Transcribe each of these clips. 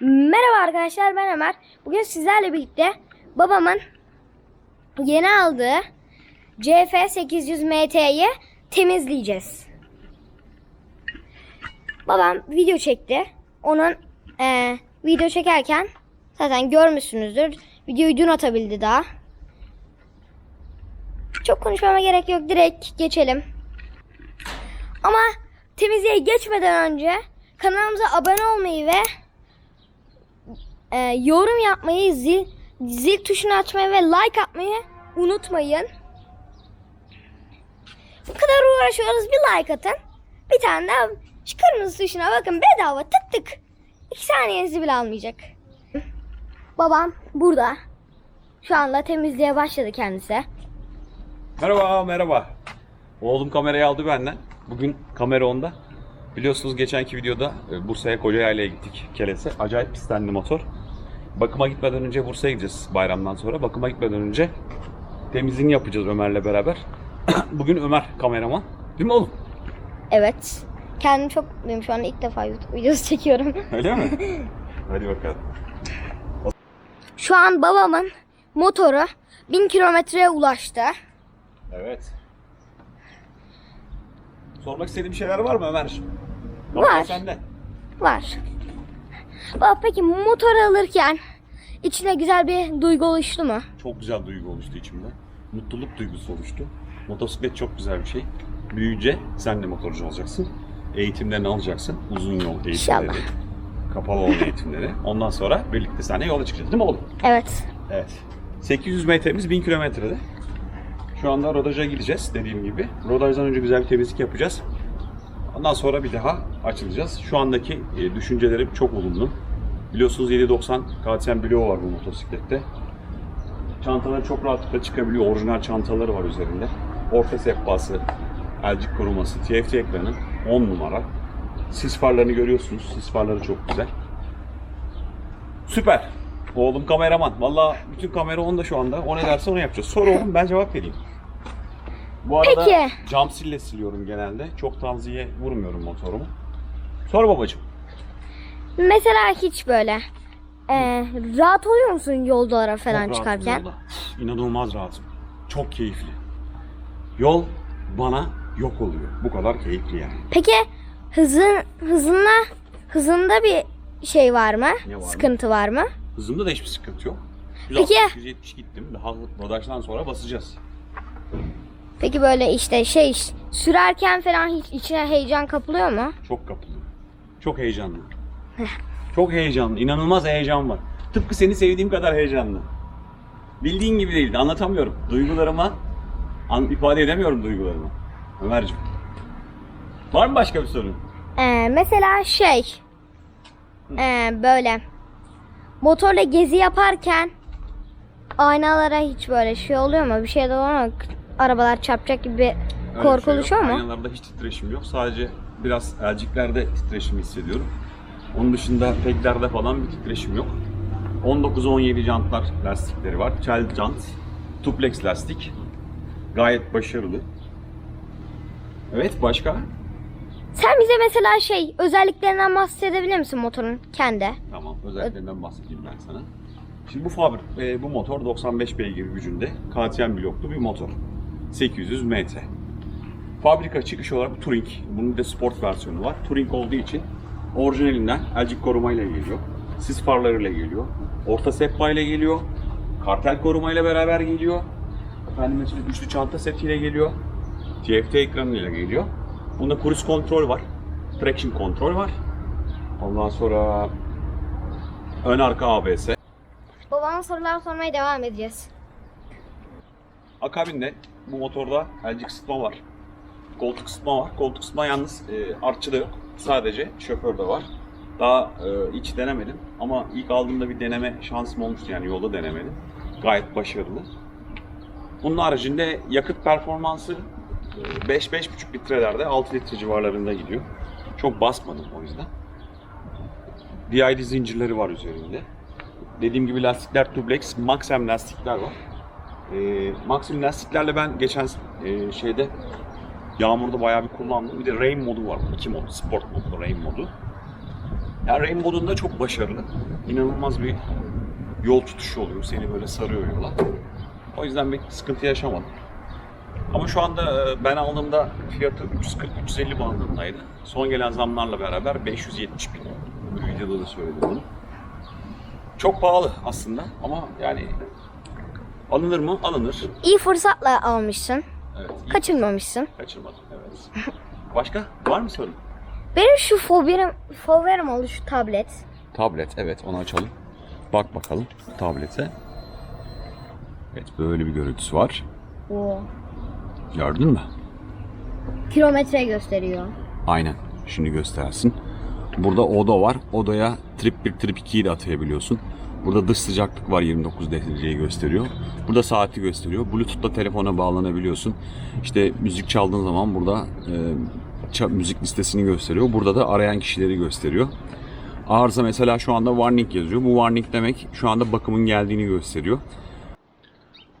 Merhaba arkadaşlar ben Ömer. Bugün sizlerle birlikte babamın yeni aldığı CF800 MT'yi temizleyeceğiz. Babam video çekti. Onun eee, video çekerken zaten görmüşsünüzdür. Videoyu dün atabildi daha. Çok konuşmama gerek yok. Direkt geçelim. Ama temizliğe geçmeden önce kanalımıza abone olmayı ve e, yorum yapmayı, zil, zil tuşunu açmayı ve like atmayı unutmayın. Bu kadar uğraşıyoruz bir like atın. Bir tane daha şu kırmızı tuşuna bakın bedava tık tık. İki saniyenizi bile almayacak. Babam burada. Şu anda temizliğe başladı kendisi. Merhaba, merhaba. Oğlum kamerayı aldı benden. Bugün kamera onda. Biliyorsunuz geçenki videoda e, Bursa'ya Kocayayla'ya gittik. Kelese. Acayip pistenli motor. Bakıma gitmeden önce Bursa'ya gideceğiz bayramdan sonra. Bakıma gitmeden önce temizliğini yapacağız Ömer'le beraber. Bugün Ömer kameraman. Değil mi oğlum? Evet. Kendim çok mutluyum şu anda ilk defa YouTube videosu çekiyorum. Öyle mi? Hadi bakalım. Şu an babamın motoru 1000 kilometreye ulaştı. Evet. Sormak istediğin şeyler var mı Ömer? Var. Sende. Var. Baba peki motor alırken içine güzel bir duygu oluştu mu? Çok güzel duygu oluştu içimde. Mutluluk duygusu oluştu. Motosiklet çok güzel bir şey. Büyüyünce sen de motorcu olacaksın. Eğitimlerini alacaksın. Uzun yol eğitimleri. İnşallah. Kapalı yol eğitimleri. Ondan sonra birlikte seninle yola çıkacağız değil mi oğlum? Evet. Evet. 800 metremiz 1000 kilometrede. Şu anda rodaja gideceğiz dediğim gibi. Rodajdan önce güzel bir temizlik yapacağız. Ondan sonra bir daha açılacağız. Şu andaki e, düşüncelerim çok olumlu. Biliyorsunuz 790 KTM bloğu var bu motosiklette. Çantaları çok rahatlıkla çıkabiliyor. Orijinal çantaları var üzerinde. Orta sehpası, elcik koruması, TFT ekranı 10 numara. Sis farlarını görüyorsunuz. Sis farları çok güzel. Süper. Oğlum kameraman. Valla bütün kamera onda şu anda. O ne derse onu yapacağız. Sor oğlum ben cevap vereyim. Bu arada Peki. cam sille siliyorum genelde. Çok tanziye vurmuyorum motorumu. Sor babacığım. Mesela hiç böyle e, rahat oluyor musun yoldalara falan Çok rahatım çıkarken? yolda. İnanılmaz rahatım. Çok keyifli. Yol bana yok oluyor. Bu kadar keyifli yani. Peki hızın hızında hızında bir şey var mı? Ne var mı? Sıkıntı var mı? Hızımda da hiçbir sıkıntı yok. Peki. 160, 170 gittim. Daha rodajdan sonra basacağız. Peki böyle işte şey sürerken falan hiç içine heyecan kapılıyor mu? Çok kapılıyor. Çok heyecanlı. Çok heyecanlı. İnanılmaz heyecan var. Tıpkı seni sevdiğim kadar heyecanlı. Bildiğin gibi değildi. Anlatamıyorum. Duygularıma an, ifade edemiyorum duygularımı. Ömerciğim. Var mı başka bir sorun? Ee, mesela şey ee, böyle motorla gezi yaparken aynalara hiç böyle şey oluyor mu? Bir şey de oluyor mu? Arabalar çarpacak gibi bir Öyle korku şey oluşuyor mu? Aynalarda hiç titreşim yok. Sadece biraz elciklerde titreşim hissediyorum. Onun dışında peklerde falan bir titreşim yok. 19-17 jantlar lastikleri var. Child jant, tuplex lastik. Gayet başarılı. Evet başka? Sen bize mesela şey özelliklerinden bahsedebilir misin motorun kendi? Tamam özelliklerinden bahsedeyim ben sana. Şimdi bu fabrik, e, bu motor 95 beygir gücünde KTM bloklu bir motor. 800 MT. Fabrika çıkış olarak Touring. Bunun bir de sport versiyonu var. Touring olduğu için orijinalinden elcik korumayla geliyor. Sis farlarıyla geliyor. Orta sehpa ile geliyor. Kartel korumayla beraber geliyor. Efendim mesela üçlü çanta setiyle geliyor. TFT ekranıyla geliyor. Bunda cruise kontrol var. Traction kontrol var. Ondan sonra ön arka ABS. Babama sorular sormaya devam edeceğiz. Akabinde bu motorda elcik ısıtma var. Koltuk ısıtma var. Koltuk ısıtma yalnız e, artçıda yok. Sadece şoförde var. Daha e, hiç denemedim ama ilk aldığımda bir deneme şansım olmuştu yani yolda denemedim. Gayet başarılı. Bunun haricinde yakıt performansı e, 5-5,5 litrelerde 6 litre civarlarında gidiyor. Çok basmadım o yüzden. DID zincirleri var üzerinde. Dediğim gibi lastikler Tublex, Maxem lastikler var. E, Maxim lastiklerle ben geçen e, şeyde yağmurda bayağı bir kullandım. Bir de rain modu var. İki mod. Sport modu, rain modu. Yani Rainbow'un çok başarılı. İnanılmaz bir yol tutuşu oluyor. Seni böyle sarıyor yola. O yüzden bir sıkıntı yaşamadım. Ama şu anda e, ben aldığımda fiyatı 340-350 bandındaydı. Son gelen zamlarla beraber 570 bin. Bu videoda da söyledim bunu. Çok pahalı aslında ama yani alınır mı? Alınır. İyi fırsatla almışsın. Evet. iyi Kaçırmamışsın. kaçırmadım. Evet. Başka? Var mı sorun? Benim şu favorim, favorim oldu şu tablet. Tablet evet onu açalım. Bak bakalım tablete. Evet böyle bir görüntüsü var. Oo. Gördün mü? Kilometre gösteriyor. Aynen. Şimdi göstersin. Burada oda var. Odaya trip 1, trip 2'yi de atayabiliyorsun. Burada dış sıcaklık var 29 dereceyi gösteriyor. Burada saati gösteriyor. Bluetooth'la telefona bağlanabiliyorsun. İşte müzik çaldığın zaman burada e, müzik listesini gösteriyor. Burada da arayan kişileri gösteriyor. Arıza mesela şu anda warning yazıyor. Bu warning demek şu anda bakımın geldiğini gösteriyor.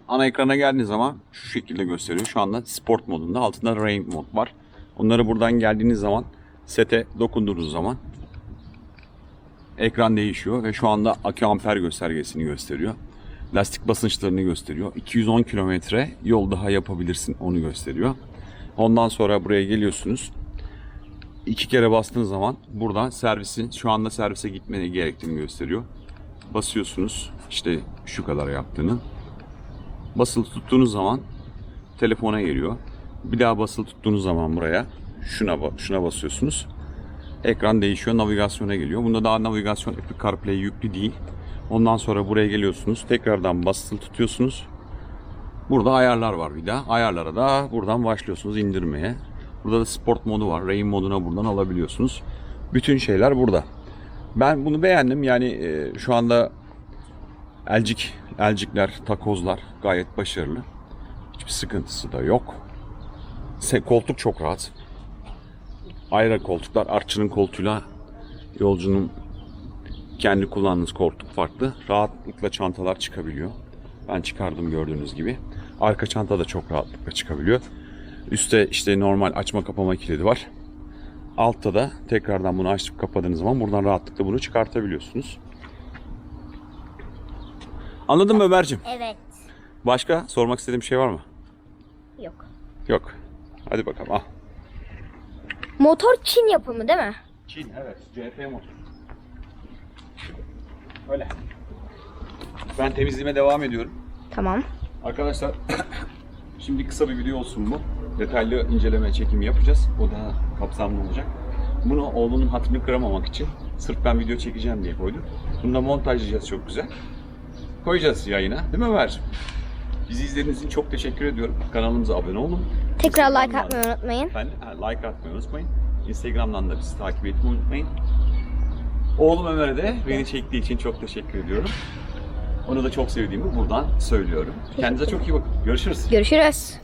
Ana ekrana geldiğiniz zaman şu şekilde gösteriyor. Şu anda sport modunda altında rain mod var. Onları buradan geldiğiniz zaman sete dokunduğunuz zaman ekran değişiyor ve şu anda akü amper göstergesini gösteriyor. Lastik basınçlarını gösteriyor. 210 kilometre yol daha yapabilirsin onu gösteriyor. Ondan sonra buraya geliyorsunuz. İki kere bastığınız zaman buradan servisin şu anda servise gitmeni gerektiğini gösteriyor. Basıyorsunuz işte şu kadar yaptığını. Basılı tuttuğunuz zaman telefona geliyor. Bir daha basılı tuttuğunuz zaman buraya şuna şuna basıyorsunuz. Ekran değişiyor, navigasyona geliyor. Bunda daha navigasyon Apple CarPlay yüklü değil. Ondan sonra buraya geliyorsunuz. Tekrardan basılı tutuyorsunuz. Burada ayarlar var bir daha. Ayarlara da buradan başlıyorsunuz indirmeye. Burada da sport modu var. Rain moduna buradan alabiliyorsunuz. Bütün şeyler burada. Ben bunu beğendim. Yani e, şu anda elcik, elcikler, takozlar gayet başarılı. Hiçbir sıkıntısı da yok. Koltuk çok rahat. Ayrı koltuklar artçının koltuğuyla yolcunun kendi kullandığınız koltuk farklı. Rahatlıkla çantalar çıkabiliyor. Ben çıkardım gördüğünüz gibi. Arka çanta da çok rahatlıkla çıkabiliyor. Üste işte normal açma kapama kilidi var. Altta da tekrardan bunu açıp kapadığınız zaman buradan rahatlıkla bunu çıkartabiliyorsunuz. Anladın mı Ömer'cim? Evet. Başka sormak istediğim şey var mı? Yok. Yok. Hadi bakalım al. Motor Çin yapımı değil mi? Çin evet. CHP motor. Öyle. Ben temizliğime devam ediyorum. Tamam. Arkadaşlar şimdi kısa bir video olsun bu. Detaylı inceleme çekimi yapacağız. O da kapsamlı olacak. Bunu oğlunun hatırını kıramamak için sırf ben video çekeceğim diye koydum. Bunu da montajlayacağız çok güzel. Koyacağız yayına. Değil mi Ömerciğim? Bizi izlediğiniz için çok teşekkür ediyorum. Kanalımıza abone olun. Tekrar like atmayı unutmayın. Efendim, ha, like atmayı unutmayın. Instagram'dan da bizi takip etmeyi unutmayın. Oğlum Ömer'e de beni çektiği için çok teşekkür ediyorum. Onu da çok sevdiğimi buradan söylüyorum. Kendinize çok iyi bakın. Görüşürüz. Görüşürüz.